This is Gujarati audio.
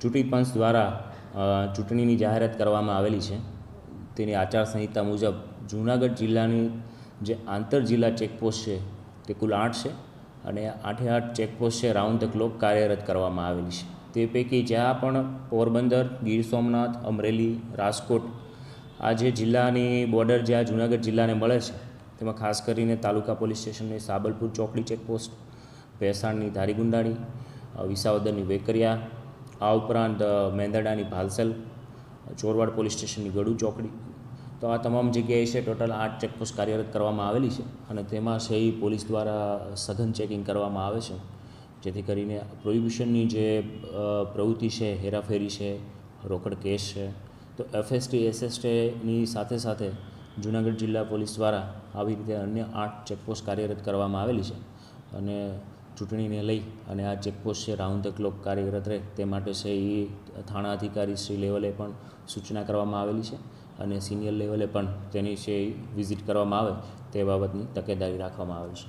ચૂંટણી પંચ દ્વારા ચૂંટણીની જાહેરાત કરવામાં આવેલી છે. તેની આચારસંહિતા મુજબ જૂનાગઢ જિલ્લાની જે આંતર જિલ્લા ચેકપોસ્ટ છે તે કુલ આઠ છે અને આઠે આઠ ચેકપોસ્ટ છે રાઉન્ડ ધ ક્લોક કાર્યરત કરવામાં આવેલી છે. તે પૈકી જ્યાં પણ પોરબંદર ગીર સોમનાથ અમરેલી રાજકોટ આ જે જિલ્લાની બોર્ડર જ્યાં જૂનાગઢ જિલ્લાને મળે છે તેમાં ખાસ કરીને તાલુકા પોલીસ સ્ટેશનની સાબલપુર ચોકડી ચેકપોસ્ટ ભેસાણની ધારીગુંડાળી અ, વિસાવદરની વેકરિયા, આ ઉપરાંત મેંદરડાની ભાલસલ, ચોરવાડ પોલીસ સ્ટેશનની ગડુ ચોકડી. તો આ તમામ જગ્યાએ છે, ટોટલ આઠ ચેકપોસ્ટ કાર્યરત કરવામાં આવેલી છે અને તેમાં છે પોલીસ દ્વારા સઘન ચેકિંગ કરવામાં આવે છે. જેથી કરીને પ્રોહિબિશનની જે પ્રવૃત્તિ છે, હેરાફેરી છે, રોકડ કેસ છે, તો એફએસટી, એસએસટીની સાથે સાથે જૂનાગઢ જિલ્લા પોલીસ દ્વારા આવી રીતે અન્ય આઠ ચેકપોસ્ટ કાર્યરત કરવામાં આવેલી છે. અને ચૂંટણીને લઈ અને આ ચેકપોસ્ટ છે રાઉન્ડ ધ ક્લોક કાર્યરત રહે તે માટે છે એ થાણા અધિકારી શ્રી લેવલે પણ સૂચના કરવામાં આવેલી છે અને સિનિયર લેવલે પણ તેની છે એ વિઝિટ કરવામાં આવે તે બાબતની તકેદારી રાખવામાં આવે છે.